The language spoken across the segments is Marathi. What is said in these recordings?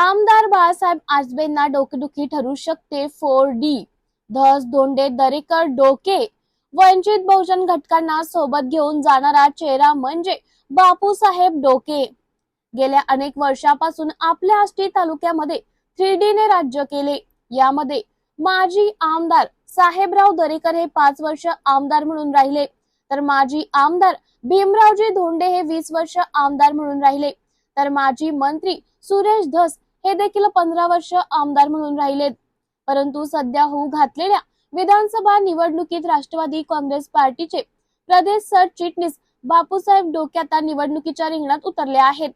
आमदार बाळासाहेब आजबेंना डोकेदुखी ठरू शकते. फोर डी धस धोंडे दरेकर डोके वंचित बहुजन घटकांना सोबत घेऊन जाणारा चेहरा म्हणजे बापूसाहेब डोके. गेल्या अनेक वर्षापासून आपल्या आष्टी तालुक्यामध्ये थ्री डी ने राज्य केले. यामध्ये माजी आमदार साहेबराव दरेकर हे पाच वर्ष आमदार म्हणून राहिले. तर माजी आमदार भीमरावजी धोंडे हे वीस वर्ष आमदार म्हणून राहिले. तर माजी मंत्री सुरेश धस हे देखील पंधरा वर्ष आमदार म्हणून राहिलेत परंतु सध्या होऊ घातलेल्या विधानसभा निवडणुकीत राष्ट्रवादी काँग्रेस पार्टीचे प्रदेश सरचिटणीस बापूसाहेब डोक्यात निवडणुकीच्या रिंगणात उतरले आहेत.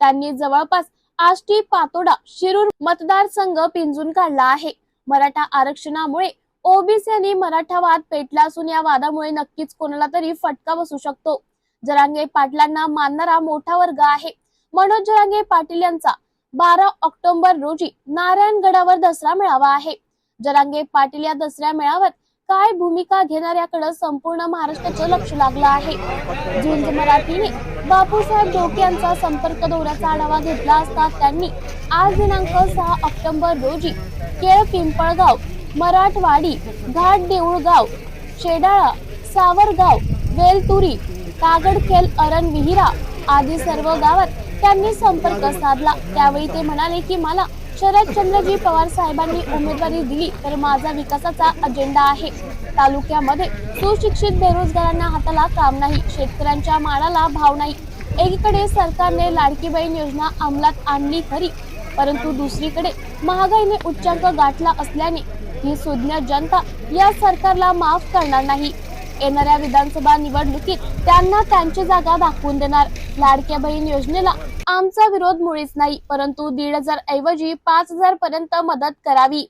त्यांनी जवळपास आष्टी पातोडा शिरूर मतदारसंघ पिंजून काढला आहे. मराठा आरक्षणामुळे ओबीसी आणि मराठा वाद पेटला असून या वादामुळे नक्कीच कोणाला तरी फटका बसू शकतो. जरांगे पाटलांना मानणारा मोठा वर्ग आहे. मनोज जरांगे पाटील यांचा बारा ऑक्टोबर रोजी नारायणगडावर दसरा मेळावा आहे. जरांगे पाटील या दसऱ्या मेळाव्यात काय भूमिका घेणाऱ्याकडे संपूर्ण महाराष्ट्राचं लक्ष लागलं आहे. झुंज मराठीने बापूसाहेब डोके यांचा संपर्क दौऱ्याचा आढावा घेतला असता त्यांनी आज दिनांक सहा ऑक्टोबर रोजी केळ पिंपळगाव मराठवाडी घाट देऊळगाव शेडाळा सावरगाव वेलतुरी कागडखेल अरण विहिरा आदी सर्व गावात त्यांनी संपर्क साधला. त्यावेळी ते म्हणाले की मला शरदचंद्रजी पवार साहेबांनी उमेदवारी दिली तर माझा विकासाचा अजेंडा आहे. तालुक्यामध्ये सुशिक्षित बेरोजगारांना हाताला काम नाही शेतकऱ्यांच्या मालाला भाव नाही. एकीकडे सरकारने लाडकी बहीण योजना अंमलात आणली खरी परंतु दुसरीकडे महागाईने उच्चांक गाठला असल्याने ही सुज्ञ जनता या सरकारला माफ करणार नाही. येणाऱ्या विधानसभा निवडणुकीत त्यांना त्यांची जागा दाखवून देणार. लाडक्या बहीण योजनेला आमचा विरोध मुळीच नाही परंतु दीड हजार ऐवजी पाच हजार पर्यंत मदत करावी.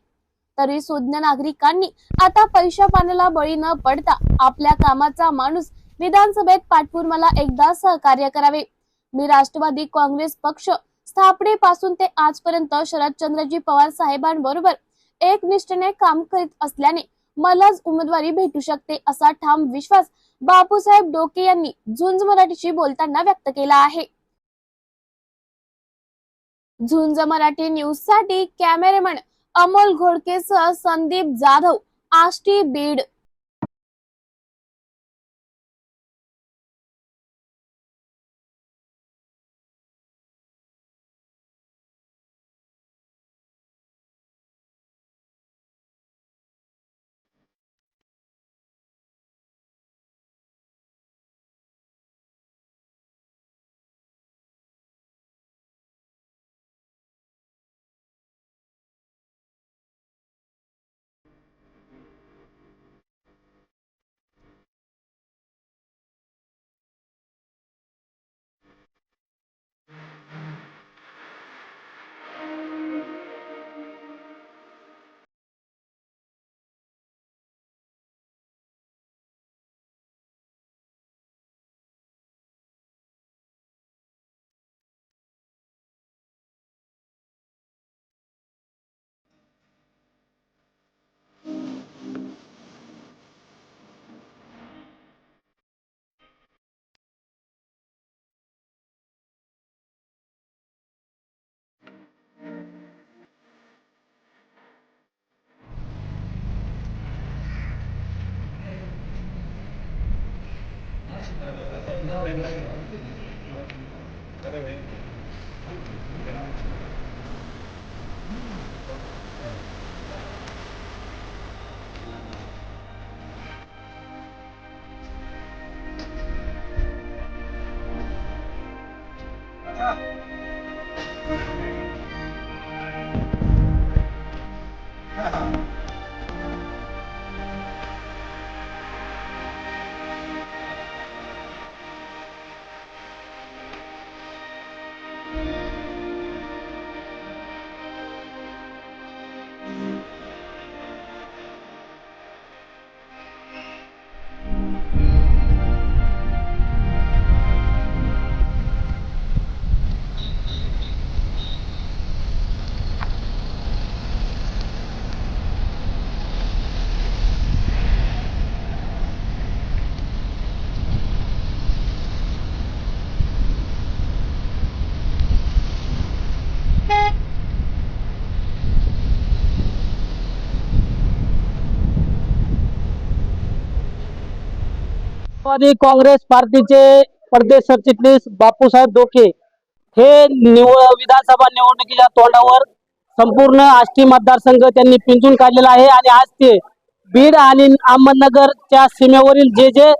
तरी सुज्ञ नागरिकांनी आता पैशा पाण्याला बळी न पडता आपल्या कामाचा माणूस विधानसभेत पाठवून मला एकदा सहकार्य करावे. मी राष्ट्रवादी काँग्रेस पक्ष स्थापनेपासून ते आजपर्यंत शरदचंद्रजी पवार साहेबांबरोबर एकनिष्ठेने काम करीत असल्याने मलाच उमेदवारी भेटू शकते असा ठाम विश्वास बापूसाहेब डोके यांनी झुंज मराठीशी बोलताना व्यक्त केला आहे. झुंज मराठी न्यूजसाठी कॅमेरामॅन अमोल घोडकेसह संदीप जाधव आष्टी बीड. cara vem. राष्ट्रवादी काँग्रेस पार्टीचे प्रदेश सरचिटणीस बापूसाहेब डोके हे निवड विधानसभा निवडणुकीच्या तोंडावर संपूर्ण आष्टी मतदारसंघ त्यांनी पिंजून काढलेला आहे आणि आज ते बीड आणि अहमदनगरच्या सीमेवरील जे जे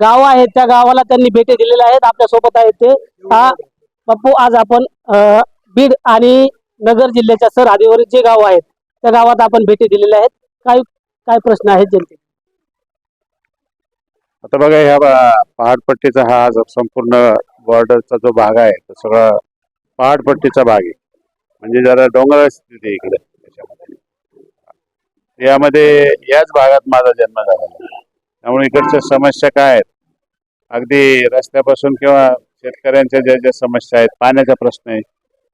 गाव आहेत त्या गावाला त्यांनी भेटी दिलेल्या आहेत. आपल्यासोबत आहेत ते. हा बापू आज आपण बीड आणि नगर जिल्ह्याच्या सरहद्दीवरील जे गाव आहेत त्या गावात आपण भेटी दिलेल्या आहेत. काय काय प्रश्न आहेत जनते आता बघा ह्या बा- पहाडपट्टीचा हा जो संपूर्ण बॉर्डरचा जो भाग आहे तो सगळा पहाडपट्टीचा भाग आहे. म्हणजे जरा डोंगराळ स्थिती इकडे त्याच्यामध्ये. यामध्ये याच भागात माझा जन्म झाला. त्यामुळे इकडच्या समस्या काय आहेत? अगदी रस्त्यापासून किंवा शेतकऱ्यांच्या ज्या ज्या समस्या आहेत पाण्याचा प्रश्न आहे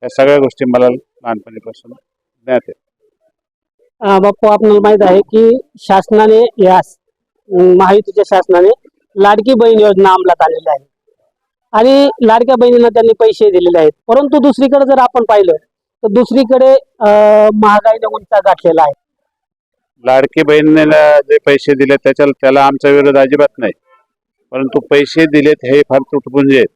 या सगळ्या गोष्टी मला लहानपणीपासून ज्ञात आहेत. अं, बाप्पू आपल्याला माहीत आहे की शासनाने यास महायुतीच्या शासनाने लाडकी बहीण योजना अंमलात आलेली आहे. आणि लाडक्या बहिणींना त्यांनी पैसे दिलेले आहेत. परंतु दुसरीकडे जर आपण पाहिलं तर दुसरीकडे महागाईने उंचा गाठलेला आहे. लाडकी बहिणीला जे पैसे दिले त्याच्या त्याला आमचा विरोध अजिबात नाही. परंतु पैसे दिलेत हे फार तुटपुंजे आहेत.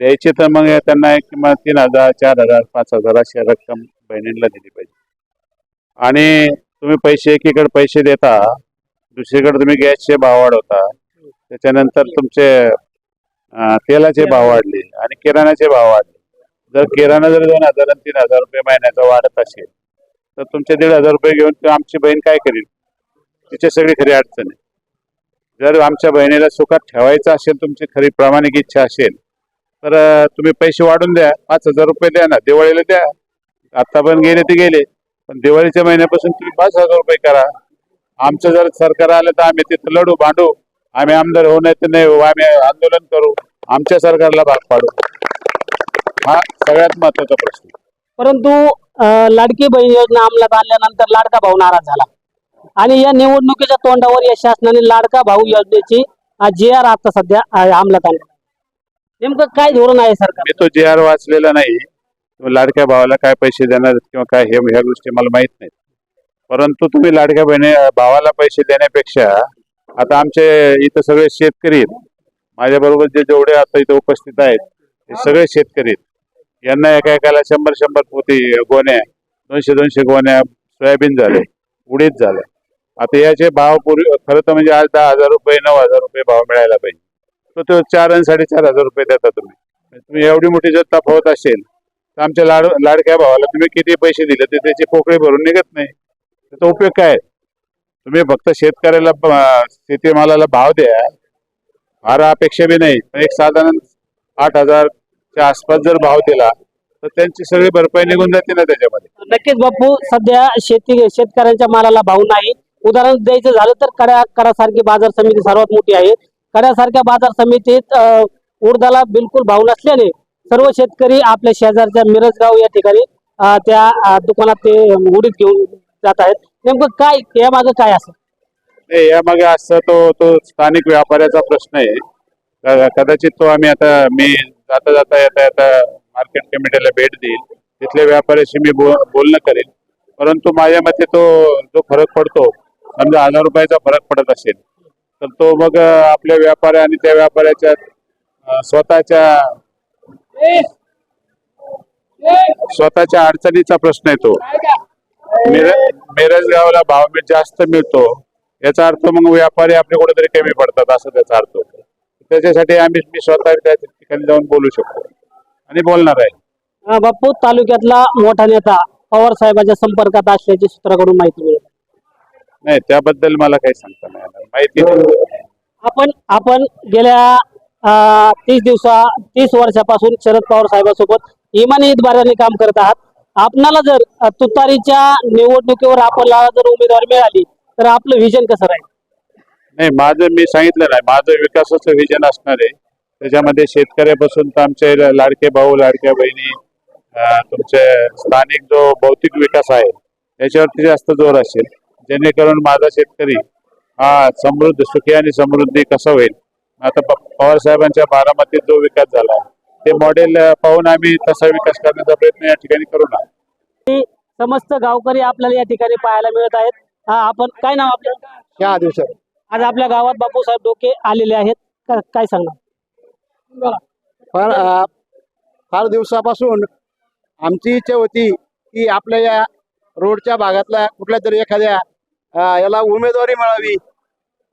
द्यायचे तर मग त्यांना एक किंवा तीन हजार चार हजार पाच हजार अशी रक्कम बहिणींना दिली पाहिजे. आणि तुम्ही पैसे एकीकडे पैसे देता दुसरीकडे तुम्ही गॅसचे भाव वाढवता त्याच्यानंतर तुमचे तेलाचे भाव वाढले आणि किराणाचे भाव वाढले. जर किराणा जर दोन हजार आणि तीन हजार रुपये महिन्याचा वाढत असेल तर तुमचे दीड हजार रुपये घेऊन आमची बहीण काय करेल? तिचे सगळी खरी अडचण आहे. जर आमच्या बहिणीला सुखात ठेवायचं असेल तुमची खरी प्रामाणिक इच्छा असेल तर तुम्ही पैसे वाढून द्या. पाच हजार रुपये द्या ना दिवाळीला द्या. आता पण गेले ते गेले. पण दिवाळीच्या महिन्यापासून तुम्ही पाच हजार रुपये करा. आमचं जर सरकार आलं तर आम्ही तिथं लढू भांडू. आम्ही आमदार होऊ नाही तर नाही होऊ. आम्ही आंदोलन करू. आमच्या सरकारला भाग पाडू. हा सगळ्यात महत्त्वाचा प्रश्न. परंतु लाडकी बहीण योजना अंमलात आणल्यानंतर लाडका भाऊ नाराज झाला. आणि या निवडणुकीच्या तोंडावर या शासनाने लाडका भाऊ योजनेची जे आर आता सध्या अंमलात आणला. नेमकं काय धोरण आहे सरकार? मी तो जे आर वाचलेला नाही. लाडक्या भावाला काय पैसे देणार किंवा काय हे ह्या गोष्टी मला माहीत नाहीत. परंतु तुम्ही लाडक्या बहिणी भावाला पैसे देण्यापेक्षा आता आमचे इथं सगळे शेतकरी आहेत. माझ्या बरोबर जे जेवढे आता इथं उपस्थित आहेत ते सगळे शेतकरी आहेत. यांना एका एकाला शंभर शंभर पोती गोण्या दोनशे दोनशे गोण्या सोयाबीन झाले उडीद झालं. आता याचे भाव पूर्वी खरं तर म्हणजे आज दहा हजार रुपये नऊ हजार रुपये भाव मिळायला पाहिजे. तर तो चार आणि साडेचार हजार रुपये देता तुम्ही. तुम्ही एवढी मोठी जर तफावत असेल तर आमच्या लाड लाडक्या भावाला तुम्ही किती पैसे दिले तर त्याची पोकळी भरून निघत नाही. त्याचा उपयोग काय? तुम्ही फक्त शेतकऱ्याला शेतीमालाला भाव द्या. फार अपेक्षा बी नाही. पण एक साधारण आठ हजारच्या आसपास जर भाव दिला तर त्यांची सगळी भरपाई निघून जाते ना त्याच्यामध्ये. नक्कीच बापू सध्या शेती शेतकऱ्यांच्या मालाला भाव नाही. उदाहरण द्यायचं झालं तर कड्या करासारखी बाजार समिती सर्वात मोठी आहे. कड्यासारख्या बाजार समितीत अं, उडदाला बिलकुल भाव नसल्याने सर्व शेतकरी आपल्या शेजारच्या मिरजगाव या ठिकाणी त्या दुकानात ते उडीद घेऊन जात आहेत. नेमकं काय या मागं काय असं? नाही यामागे असं तो तो स्थानिक व्यापाऱ्याचा प्रश्न आहे. क- कदाचित तो आम्ही आता मी जाता जाता येता येता मार्केट कमिटीला भेट देईल. तिथल्या व्यापाऱ्याशी मी बो बोलणं करेल. परंतु माझ्या मते तो जो फरक पडतो समजा हजार रुपयाचा फरक पडत असेल तर तो मग अं, आपल्या व्यापाऱ्या आणि त्या व्यापाऱ्याच्या अं, स्वतःच्या स्वतःच्या अडचणीचा प्रश्न आहे तो. मिरज मिरज गावाला भाव मी जास्त मिळतो. याचा अर्थ मग व्यापारी आपले कुठेतरी कमी पडतात असं त्याचा अर्थ होतो. त्याच्यासाठी आम्ही मी स्वतः त्या ठिकाणी जाऊन बोलू शकतो. आणि बोलणार आहे. बापू तालुक्यातला मोठा नेता पवार साहेबांच्या संपर्कात असल्याची सूत्राकडून माहिती मिळते नाही त्याबद्दल मला काही सांगता नाही. माहिती. आपण आपण गेल्या तीस दिवसा तीस वर्षापासून शरद पवार साहेबांसोबत इमानी इतबाराने काम करत आहात. आपणाला जर तुतारीच्या निवडणुकीवर आपल्याला जर उमेदवारी मिळाली तर आपलं विजन कसं राहील? नाही माझं मी सांगितलेलं नाही. माझं विकासाचं विजन असणार आहे. त्याच्यामध्ये शेतकऱ्यापासून तर आमचे लाडके भाऊ लाडक्या बहिणी तुमचे स्थानिक जो भौतिक विकास आहे त्याच्यावरती जास्त जोर असेल. जेणेकरून माझा शेतकरी हा समृद्ध सुखी आणि समृद्धी कसा होईल? आता पवार साहेबांच्या बारामतीत जो विकास झाला ते मॉडेल पाहून आम्ही तसा विकास करण्याचा प्रयत्न या ठिकाणी करू ना. समस्त गावकरी आपल्याला या ठिकाणी पाहायला मिळत आहेत. आपण काय नाव आपलं? शहा दिवसात आज आपल्या गावात बापूसाहेब डोके आलेले आहेत. का- काय सांगणार फार फार दिवसापासून आमची इच्छा होती की आपल्या या रोडच्या भागातल्या कुठल्या तरी एखाद्या याला उमेदवारी मिळावी.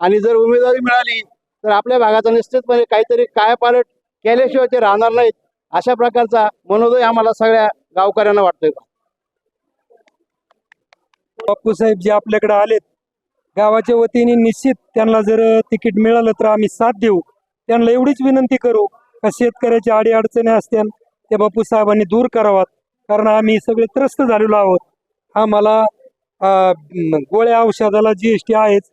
आणि जर उमेदवारी मिळाली तर आपल्या भागाचा निश्चितपणे काहीतरी कायापालट केल्याशिवाय ते राहणार नाहीत. अशा प्रकारचा मनोदय आम्हाला सगळ्या गावकऱ्यांना वाटतोय. बापू साहेब जे आपल्याकडे आलेत गावाच्या वतीने निश्चित त्यांना जर तिकीट मिळालं तर आम्ही साथ देऊ. त्यांना एवढीच विनंती करू का शेतकऱ्याच्या आडी अडचणी असत्या त्या बापू साहेबांनी दूर करावात. कारण आम्ही सगळे त्रस्त झालेलो आहोत. आम्हाला गोळ्या औषधाला गोळ्या औषधाला जीएसटी आहेच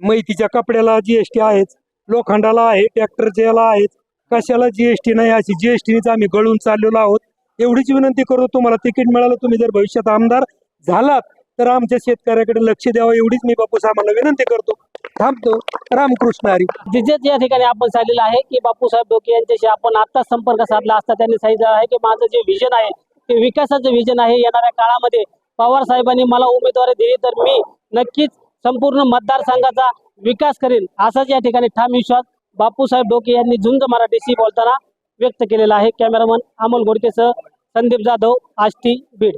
मैतीच्या कपड्याला जीएसटी आहेच लोखंडाला आहे ट्रॅक्टरच्या याला आहेच कशाला जीएसटी नाही अशी? जीएसटीनेच आम्ही गळून चाललेलो आहोत. एवढीच विनंती करतो तुम्हाला तिकीट मिळालं तुम्ही जर भविष्यात आमदार झालात तर आमच्या शेतकऱ्याकडे लक्ष द्यावं एवढीच मी बापू साहेबांना विनंती करतो. थांबतो. रामकृष्ण हरी. जिथेच या ठिकाणी आपण सांगितलेलं आहे की बापूसाहेब डोके यांच्याशी आपण आत्ताच संपर्क साधला असता त्यांनी सांगितलं आहे की माझं जे व्हिजन आहे ते विकासाचं विजन आहे. येणाऱ्या काळामध्ये पवार साहेबांनी मला उमेदवारी दिली तर मी नक्कीच संपूर्ण मतदारसंघाचा विकास करेन. असाच या ठिकाणी ठाम विश्वास बापूसाहेब डोके यांनी झुंज मराठीशी बोलताना व्यक्त केलेला आहे. कॅमेरामन अमोल घोडकेसह संदीप जाधव आष्टी बीड.